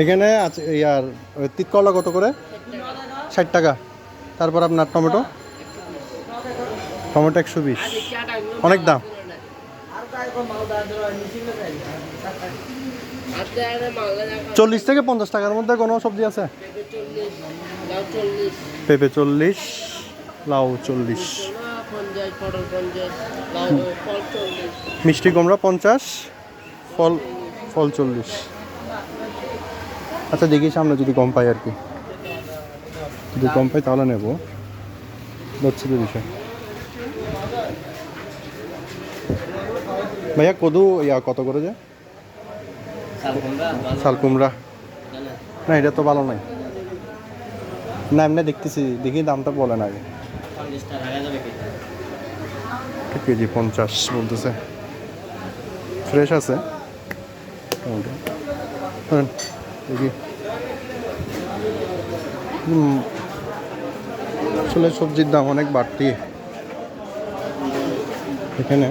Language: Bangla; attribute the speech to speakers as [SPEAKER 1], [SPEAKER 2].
[SPEAKER 1] এখানে আছে ইয়ার ওই তিতকলা কত করে? ষাট টাকা। তারপর আপনার টমেটো? টমেটো একশো বিশ। অনেক দাম। চল্লিশ থেকে পঞ্চাশ টাকার মধ্যে কোনো সবজি আছে? পেঁপে চল্লিশ লাউ চল্লিশ। মিষ্টি কুমড়া পঞ্চাশ ফল ফল চল্লিশ। আচ্ছা দেখি সামনে যদি কম পাই আর কি। যদি কম পাই তাহলে নেব। হচ্ছে তো বিষয়। ভাইয়া, কদু ইয়া কত করে যে? শাল কুমড়া। না, এটা তো ভালো নাই না, এমনি দেখতেছি। দেখি দামটা বলেন এক কেজি পঞ্চাশ বলতেছে। ফ্রেশ আছে? মোটামুটি। ধরেন, দেখি। হুম, আসলে সবজির দাম অনেক বাড়তি। এখানে